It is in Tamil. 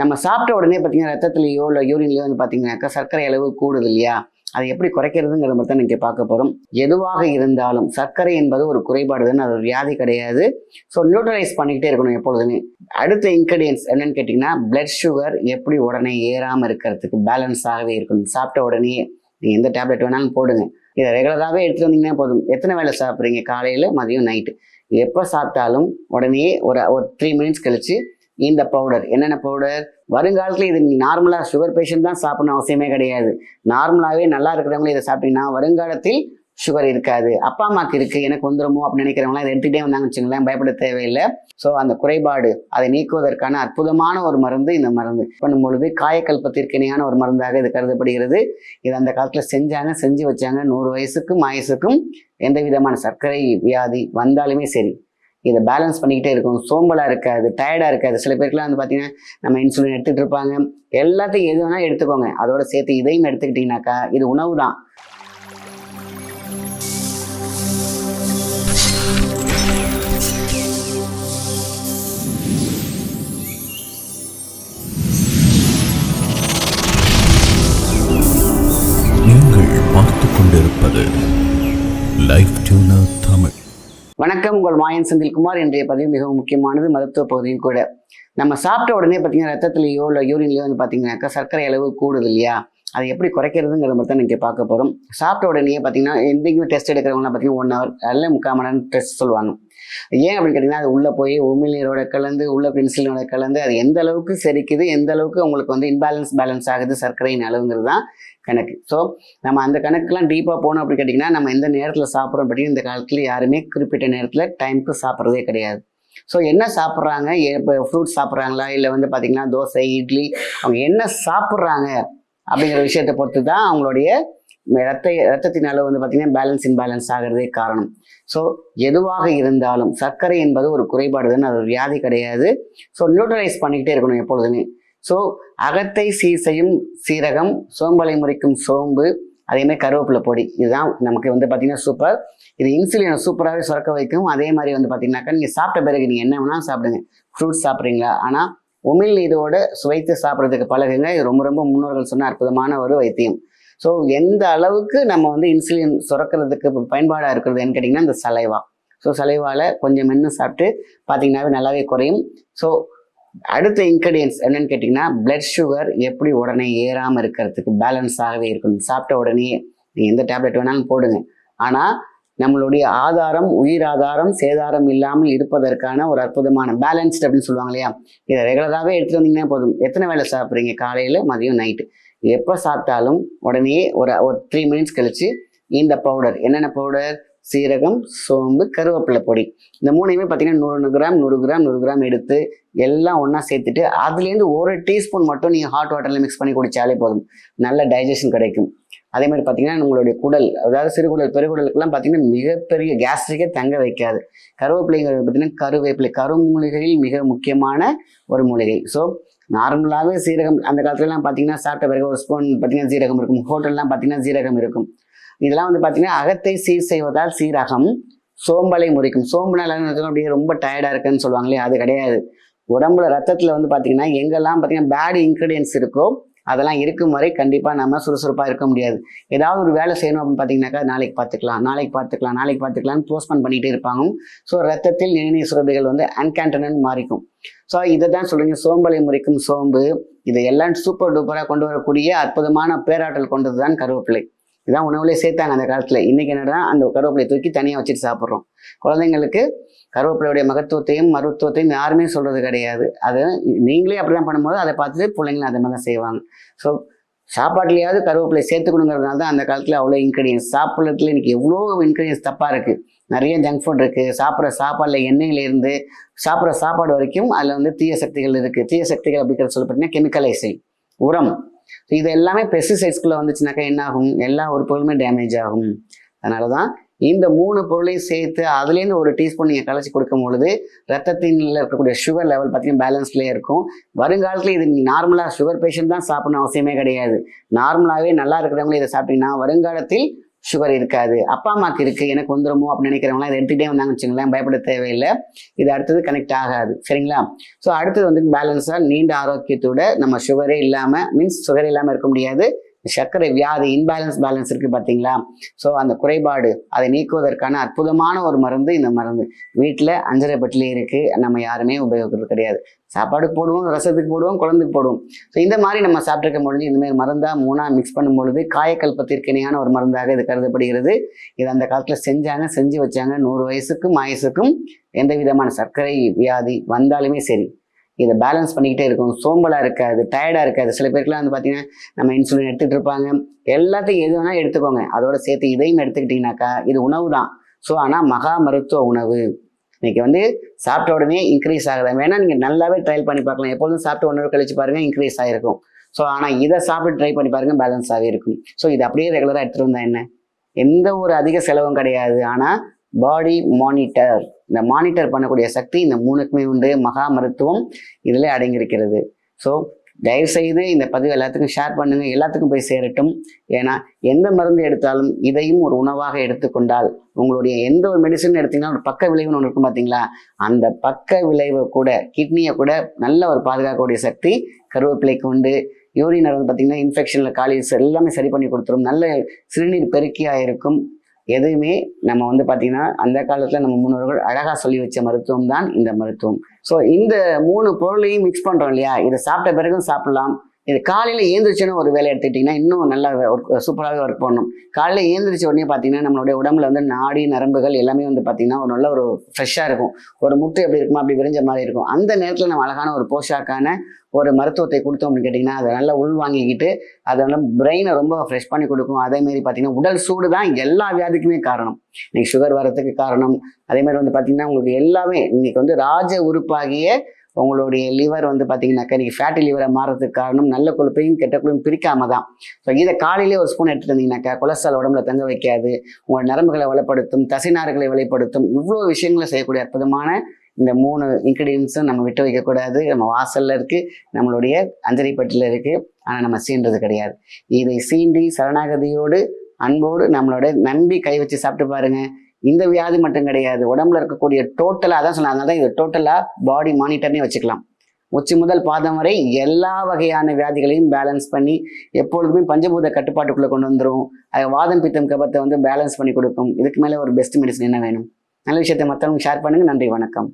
நம்ம சாப்பிட்ட உடனே பார்த்தீங்கன்னா ரத்தத்துலேயோ இல்லை யூரின்லையோ வந்து பார்த்தீங்கன்னாக்கா சர்க்கரை அளவு கூடுது இல்லையா? அதை எப்படி குறைக்கிறதுங்கிறத மட்டும் தான் நீங்கள் பார்க்க போகிறோம் எதுவாக இருந்தாலும் சர்க்கரை என்பது ஒரு குறைபாடு தான் அது ஒரு வியாதி கிடையாது. ஸோ நியூட்ரலைஸ் பண்ணிக்கிட்டே இருக்கணும் எப்பொழுதுமே. அடுத்த இன்க்ரீடியன்ஸ் என்னன்னு கேட்டிங்கன்னா பிளட் சுகர் எப்படி உடனே ஏறாமல் இருக்கிறதுக்கு பேலன்ஸாகவே இருக்கணும். சாப்பிட்ட உடனே நீங்கள் எந்த டேப்லெட் வேணாலும் போடுங்க. இதை ரெகுலராகவே எடுத்துகிட்டு வந்தீங்கன்னா போதும். எத்தனை வேளை சாப்பிட்றீங்க? காலையில் மதியம் நைட்டு எப்போ சாப்பிட்டாலும் உடனே ஒரு ஒரு த்ரீ மினிட்ஸ் கழித்து இந்த பவுடர் என்னென்ன பவுடர் வருங்காலத்தில் இது நார்மலாக சுகர் பேஷண்ட் தான் சாப்பிடணும் அவசியமே கிடையாது. நார்மலாகவே நல்லா இருக்கிறவங்களே இதை சாப்பிட்டீங்கன்னா வருங்காலத்தில் சுகர் இருக்காது. அப்பா அம்மாக்கு இருக்குது எனக்கு வந்துருமோ அப்படின்னு நினைக்கிறவங்களாம் இதை எடுத்துகிட்டே வந்தாங்கன்னு வச்சுங்களேன் பயப்பட தேவையில்லை. ஸோ அந்த குறைபாடு அதை நீக்குவதற்கான அற்புதமான ஒரு மருந்து இந்த மருந்து. பண்ணும் பொழுது காயக்கல்பத்திற்கு இணையான ஒரு மருந்தாக இது கருதப்படுகிறது. இது அந்த காலத்தில் செஞ்சாங்க செஞ்சு வச்சாங்க. நூறு வயசுக்கும் ஆயுசுக்கும் எந்த விதமான சர்க்கரை வியாதி வந்தாலுமே சரி. இதை பேலன்ஸ் பண்ணிக்கிட்டே இருக்கும். சோம்பலாக இருக்காது டயர்டாக இருக்காது. சில பேருக்குலாம் வந்து பார்த்தீங்கன்னா நம்ம இன்சுலின் எடுத்துகிட்டு இருப்பாங்க. எல்லாத்தையும் எது வேணால் எடுத்துக்கோங்க. அதோட சேர்த்து இதையும் எடுத்துக்கிட்டிங்கனாக்கா இது உணவு தான் உங்கள் மாயன் செந்தில்குமார் இன்றைய பதிவு மிகவும் முக்கியமானது மருத்துவ பகுதியும் கூட. நம்ம சாப்பிட்ட உடனே பார்த்தீங்கன்னா ரத்தத்துலையோ இல்லை யூரின்லேயோ வந்து பார்த்தீங்கன்னாக்கா சர்க்கரை அளவு கூடுது இல்லையா? அது எப்படி குறைக்கிறதுங்கிறத மட்டும் தான் நீங்கள் பார்க்க போகிறோம் சாப்பிட்ட உடனே பார்த்தீங்கன்னா எந்தெங்குமே டெஸ்ட் எடுக்கிறவங்களாம் பார்த்தீங்கன்னா ஒன் ஹவர் அல்ல முக்கால் மணி நேரம் டெஸ்ட் சொல்லுவாங்க. ஏன் அப்படின்னு கேட்டிங்கன்னா அது உள்ளே போய் உமிழ்நீரோட கலந்து உள்ள பென்சிலோட கலந்து அது எந்த அளவுக்கு செரிக்குது எந்த அளவுக்கு உங்களுக்கு வந்து இன்பேலன்ஸ் பேலன்ஸ் ஆகுது சர்க்கரையின் அளவுங்கிறது தான் கணக்கு. ஸோ நம்ம அந்த கணக்குலாம் டீப்பாக போனோம் அப்படின்னு கேட்டிங்கன்னா நம்ம எந்த நேரத்தில் சாப்பிட்றோம் அப்படின்னு இந்த காலத்தில் யாருமே குறிப்பிட்ட நேரத்தில் டைமுக்கு சாப்பிட்றதே கிடையாது. ஸோ என்ன சாப்பிட்றாங்க? இப்போ ஃப்ரூட்ஸ் சாப்பிட்றாங்களா? இல்லை வந்து பார்த்திங்கன்னா தோசை இட்லி அவங்க என்ன சாப்பிட்றாங்க? அப்படிங்கிற விஷயத்தை பொறுத்து தான் அவங்களுடைய ரத்த ரத்தத்தின் அளவு வந்து பார்த்திங்கன்னா பேலன்ஸ் இன்பேலன்ஸ் ஆகிறதே காரணம். ஸோ எதுவாக இருந்தாலும் சர்க்கரை என்பது ஒரு குறைபாடு தானே அது ஒரு வியாதி கிடையாது. ஸோ நியூட்ரலைஸ் பண்ணிக்கிட்டே இருக்கணும் எப்பொழுதுமே. ஸோ அகத்தை சீர் செய்யும் சீரகம் சோம்பலை முறிக்கும் சோம்பு அதே மாதிரி கருவேப்பிலை பொடி இதுதான் நமக்கு வந்து பார்த்தீங்கன்னா சூப்பர் இது இன்சுலினை சூப்பராகவே சுரக்க வைக்கும். அதே மாதிரி வந்து பார்த்தீங்கன்னாக்கா நீங்கள் சாப்பிட்ட பிறகு நீங்கள் என்ன வேணாலும் சாப்பிடுங்க. ஃப்ரூட்ஸ் சாப்பிட்றீங்களா? ஆனால் உமிழ்நீரோடு சுவைத்து சாப்பிட்றதுக்கு பழகுங்க. இது ரொம்ப ரொம்ப முன்னோர்கள் சொன்ன அற்புதமான ஒரு வைத்தியம். ஸோ எந்த அளவுக்கு நம்ம வந்து இன்சுலின் சுரக்கிறதுக்கு பயன்பாடாக இருக்கிறதுன்னு கேட்டிங்கன்னா இந்த சலைவா. ஸோ சலைவாவில் கொஞ்சம் மென்று சாப்பிட்டு பார்த்தீங்கன்னாவே நல்லாவே குறையும். ஸோ அடுத்த இன்க்ரீடியன்ஸ் என்னன்னு கேட்டிங்கன்னா பிளட் சுகர் எப்படி உடனே ஏறாமல் இருக்கிறதுக்கு பேலன்ஸாகவே இருக்கணும் சாப்பிட்ட உடனே நீங்கள் எந்த டேப்லெட் வேணாலும் போடுங்க. ஆனால் நம்மளுடைய ஆதாரம் உயிர் ஆதாரம் சேதாரம் இல்லாமல் இருப்பதற்கான ஒரு அற்புதமான பேலன்ஸ்ட் அப்படின்னு சொல்லுவாங்க இல்லையா? இதை ரெகுலராகவே எடுத்துகிட்டு வந்தீங்கன்னா போதும். எத்தனை வேளை சாப்பிட்றீங்க? காலையில் மதியம் நைட்டு எப்போ சாப்பிட்டாலும் உடனே ஒரு ஒரு த்ரீ மினிட்ஸ் கழித்து இந்த பவுடர் என்னென்ன பவுடர் சீரகம் சோம்பு கருவேப்பிலை பொடி. இந்த மூணையுமே பார்த்தீங்கன்னா நூறு கிராம் நூறு கிராம் நூறு கிராம் எடுத்து எல்லாம் ஒன்றா சேர்த்துட்டு அதுலேருந்து ஒரு டீஸ்பூன் மட்டும் நீங்கள் ஹாட் வாட்டரில் மிக்ஸ் பண்ணி குடித்தாலே போதும். நல்ல டைஜஷன் கிடைக்கும். அதே மாதிரி பார்த்தீங்கன்னா உங்களுடைய குடல் அதாவது சிறுகுடல் பெருகுடலுக்கெல்லாம் பார்த்தீங்கன்னா மிகப்பெரிய கேஸ்ட்ரிக்கே தங்க வைக்காது. கருவேப்பிலைங்கிறது பார்த்தீங்கன்னா கருவேப்பிலை கருமூலிகையில் மிக முக்கியமான ஒரு மூலிகை. ஸோ நார்மலாகவே சீரகம் அந்த காலத்துலலாம் பார்த்தீங்கன்னா சாப்பிட்ட பிறகு ஒரு ஸ்பூன் பார்த்தீங்கன்னா சீரகம் இருக்கும். ஹோட்டல்லாம் பார்த்தீங்கன்னா சீரகம் இருக்கும். இதெல்லாம் வந்து பார்த்தீங்கன்னா அகத்தை சீர் செய்வதால் சீரகம் சோம்பலை முறிக்கும். சோம்புனால அப்படியே ரொம்ப டயர்டாக இருக்குன்னு சொல்லுவாங்களே அது கிடையாது. உடம்புல ரத்தத்தில் வந்து பார்த்தீங்கன்னா எங்கெல்லாம் பார்த்தீங்கன்னா பேட் இன்க்ரீடியன்ஸ் இருக்கோ அதெல்லாம் இருக்கும் வரை கண்டிப்பாக நம்ம சுறுசுறுப்பாக இருக்க முடியாது. ஏதாவது ஒரு வேலை செய்யணும் அப்படின்னு பார்த்தீங்கன்னாக்கா நாளைக்கு பார்த்துக்கலாம் நாளைக்கு பார்த்துக்கலாம் நாளைக்கு பார்த்துக்கலாம்னு போஸ்ட்போன் பண்ணிகிட்டே இருப்பாங்க. ஸோ ரத்தத்தில் நிணநீர் சுரபிகள் வந்து அன்கேண்டனன் மாறிக்கும். ஸோ இதை தான் சொல்லுங்க சோம்பலை முறிக்கும் சோம்பு. இதை எல்லாம் சூப்பர் டூப்பராக கொண்டு வரக்கூடிய அற்புதமான பேராற்றல் கொண்டது தான் கருவேப்பிலை. இதான் உணவுலேயே சேர்த்தாங்க அந்த காலத்தில். இன்றைக்கி என்னடா அந்த கருவேப்பிலையை தூக்கி தனியாக வச்சுட்டு சாப்பிட்றோம். குழந்தைங்களுக்கு கருவேப்பிலையுடைய மகத்துவத்தையும் மருத்துவத்தையும் யாருமே சொல்கிறது கிடையாது. அது நீங்களே அப்படிதான் பண்ணும்போது அதை பார்த்துட்டு பிள்ளைங்களும் அதை மாதிரி தான் செய்வாங்க. ஸோ சாப்பாட்டுலையாவது கருவேப்பிலை சேர்த்துக்கணுங்கிறதுனால தான் அந்த காலத்தில் அவ்வளோ இன்க்ரீடியன்ஸ் சாப்பிட்றதுல இன்றைக்கி எவ்வளோ இன்க்ரீடியன்ஸ் தப்பாக இருக்குது நிறைய ஜங்க் ஃபுட் இருக்குது சாப்பிட்ற சாப்பாடில் எண்ணெயிலேருந்து சாப்பிட்ற சாப்பாடு வரைக்கும் அதில் வந்து தீய சக்திகள் இருக்குது தீய சக்திகள் அப்படிங்கிற சொல்ல பார்த்தீங்கன்னா கெமிக்கலைசிங் உரம். ஸோ இது எல்லாமே பெஸ்டிசைட்ஸ்குள்ளே வந்துச்சுனாக்கா என்ன ஆகும் எல்லா பொருளுமே டேமேஜ் ஆகும். அதனால தான் இந்த மூணு பொருளையும் சேர்த்து அதுலேருந்து ஒரு டீஸ்பூன் நீங்கள் கலைச்சி கொடுக்கும் பொழுது ரத்தத்தின் இருக்கக்கூடிய சுகர் லெவல் பார்த்தீங்கன்னா பேலன்ஸ்லேயே இருக்கும். வருங்காலத்தில் இது நார்மலாக சுகர் பேஷண்ட் தான் சாப்பிடணும் அவசியமே கிடையாது. நார்மலாகவே நல்லா இருக்கிறவங்களே இதை சாப்பிட்டீங்கன்னா வருங்காலத்தில் சுகர் இருக்காது அப்பா அம்மாக்கு இருக்குது எனக்கு வந்துடுமோ அப்படின்னு நினைக்கிறவங்களாம் இதை எடுத்துகிட்டே வந்தாங்கன்னு வச்சுங்களேன் பயப்பட தேவையில்லை. இது அடுத்தது கனெக்ட் ஆகாது சரிங்களா? ஸோ அடுத்தது வந்து பேலன்ஸாக நீண்ட ஆரோக்கியத்தோட நம்ம சுகரே இல்லாமல் மீன்ஸ் சுகர் இல்லாமல் இருக்க முடியாது. சர்க்கரை வியாதி இன்பேலன்ஸ் பேலன்ஸ் இருக்குது பார்த்தீங்களா? ஸோ அந்த குறைபாடு அதை நீக்குவதற்கான அற்புதமான ஒரு மருந்து இந்த மருந்து. வீட்டில் அஞ்சரை பட்டிலே இருக்குது நம்ம யாருமே உபயோகிக்கிறது கிடையாது. சாப்பாடுக்கு போடுவோம் ரசத்துக்கு போடுவோம் குழந்தைக்கு போடுவோம். ஸோ இந்த மாதிரி நம்ம சாப்பிட்ருக்க முடிஞ்சு இந்த மாதிரி மருந்தாக மூணாக மிக்ஸ் பண்ணும் பொழுது காயக்கல்பத்திற்கு இணையான ஒரு மருந்தாக இது கருதப்படுகிறது. இது அந்த காலத்தில் செஞ்சாங்க செஞ்சு வச்சாங்க. நூறு வயசுக்கும் ஆயுசுக்கும் எந்த விதமான சர்க்கரை வியாதி வந்தாலுமே சரி. இதை பேலன்ஸ் பண்ணிக்கிட்டே இருக்கும் சோம்பலாக இருக்காது டயர்டாக இருக்காது. சில பேருக்குலாம் வந்து பார்த்தீங்கன்னா நம்ம இன்சுலின் எடுத்துகிட்டு இருப்பாங்க. எல்லாத்தையும் எது வேணால் எடுத்துக்கோங்க. அதோட சேர்த்து இதையும் எடுத்துக்கிட்டிங்கனாக்கா இது உணவு தான். ஸோ ஆனால் மகா மருத்துவ உணவு. இன்றைக்கி வந்து சாப்பிட்ட உடனே இன்க்ரீஸ் ஆகுது. வேணா நீங்கள் நல்லாவே ட்ரையல் பண்ணி பார்க்கலாம். எப்பொழுதும் சாப்பிட்டு ஒன் ஹவர் கழிச்சு பாருங்கள் இன்க்ரீஸ் ஆகிருக்கும் ஸோ ஆனால் இதை சாப்பிட்டு ட்ரை பண்ணி பாருங்க பேலன்ஸாகவே இருக்கும். ஸோ இது அப்படியே ரெகுலராக எடுத்துகிட்டு வந்தால் என்ன? எந்த ஒரு அதிக செலவும் கிடையாது. ஆனால் பாடி மானிட்டர் இந்த மானிட்டர் பண்ணக்கூடிய சக்தி இந்த மூணுக்குமே உண்டு. மகா மருத்துவம் இதில் அடங்கியிருக்கிறது. ஸோ தயவுசெய்து இந்த பதிவு எல்லாத்துக்கும் ஷேர் பண்ணுங்க. எல்லாத்துக்கும் போய் சேரட்டும். ஏன்னா எந்த மருந்து எடுத்தாலும் இதையும் ஒரு உணவாக எடுத்துக்கொண்டால் உங்களுடைய எந்த ஒரு மெடிசன் எடுத்தீங்கன்னா ஒரு பக்க விளைவுன்னு ஒன்று இருக்கும் பார்த்தீங்களா அந்த பக்க விளைவை கூட கிட்னியை கூட நல்ல ஒரு பாதுகாக்கக்கூடிய சக்தி கருவேப்பிலைக்கு உண்டு. யூரின் வந்து பார்த்தீங்கன்னா இன்ஃபெக்ஷனில் காலிஸ் எல்லாமே சரி பண்ணி கொடுத்துரும். நல்ல சிறுநீர் பெருக்கியாக இருக்கும். எதுவுமே நம்ம வந்து பார்த்திங்கன்னா அந்த காலத்தில் நம்ம முன்னோர்கள் அழகாக சொல்லி வச்ச மருத்துவம் தான் இந்த மருத்துவம். ஸோ இந்த மூணு பொருளையும் மிக்ஸ் பண்ணுறோம் இல்லையா? இதை சாப்பிட்ட பிறகும் சாப்பிட்லாம். இது காலையில் ஏந்திரிச்சோன்னு ஒரு வேலை எடுத்துக்கிட்டிங்கன்னா இன்னும் நல்லா ஒர்க் சூப்பராகவே ஒர்க் பண்ணணும். காலையில் ஏந்திரிச்ச உடனே பார்த்தீங்கன்னா நம்மளுடைய உடம்புல வந்து நாடி நரம்புகள் எல்லாமே வந்து பார்த்தீங்கன்னா ஒரு நல்ல ஒரு ஃப்ரெஷ்ஷாக இருக்கும். ஒரு முட்டை எப்படி இருக்குமோ அப்படி விரிஞ்ச மாதிரி இருக்கும். அந்த நேரத்தில் நம்ம அழகான ஒரு போஷாக்கான ஒரு மருத்துவத்தை கொடுத்தோம் அப்படின்னு கேட்டிங்கன்னா அதை நல்லா உள்வாங்கிக்கிட்டு அதை நல்லா பிரெயினை ரொம்ப ஃப்ரெஷ் பண்ணி கொடுக்கும். அதேமாரி பார்த்திங்கன்னா பார்த்தீங்கன்னா உடல் சூடு தான் எல்லா வியாதிக்குமே காரணம். இன்னைக்கு சுகர் வரத்துக்கு காரணம். அதேமாதிரி வந்து பார்த்தீங்கன்னா உங்களுக்கு எல்லாமே இன்னைக்கு வந்து ராஜ உறுப்பாகிய உங்களுடைய லிவர் வந்து பார்த்தீங்கன்னாக்கா நீங்கள் ஃபேட்டி லிவரை மாறதுக்கு காரணம் நல்ல கொழுப்பையும் கெட்ட கொழுப்பையும் பிரிக்காம தான் ஸோ இதை காலையிலே ஒரு ஸ்பூன் எடுத்துகிட்டு வந்தீங்கன்னாக்கா கொலஸ்ட்ரால் உடம்புல தங்க வைக்காது உங்கள் நரம்புகளை வளப்படுத்தும் தசைநார்களை வலுப்படுத்தும் இவ்வளோ விஷயங்களை செய்யக்கூடிய அற்புதமான இந்த மூணு இன்க்ரீடியன்ஸும் நம்ம விட்டு வைக்கக்கூடாது நம்ம வாசலில் இருக்குது நம்மளுடைய அஞ்சலிப்பட்டில் இருக்குது ஆனால் நம்ம சீன்றது கிடையாது. இதை சீண்டி சரணாகதியோடு அன்போடு நம்மளோட நம்பி கை வச்சு சாப்பிட்டு பாருங்கள் இந்த வியாதி மட்டும் கிடையாது. உடம்புல இருக்கக்கூடிய டோட்டலாக அதான் சொன்னேன் அதனால தான் இது டோட்டலாக பாடி மானிட்டர்னே வச்சுக்கலாம். உச்சி முதல் பாதம் வரை எல்லா வகையான வியாதிகளையும் பேலன்ஸ் பண்ணி எப்பொழுதுமே பஞ்சபூத கட்டுப்பாட்டுக்குள்ளே கொண்டு வந்துடும் அது வாதம் பித்தம் கபத்தை வந்து பேலன்ஸ் பண்ணி கொடுக்கும். இதுக்கு மேலே ஒரு பெஸ்ட் மெடிசன் என்ன வேணும்? நல்ல விஷயத்தை மற்றவங்க ஷேர் பண்ணுங்கள் நன்றி வணக்கம்.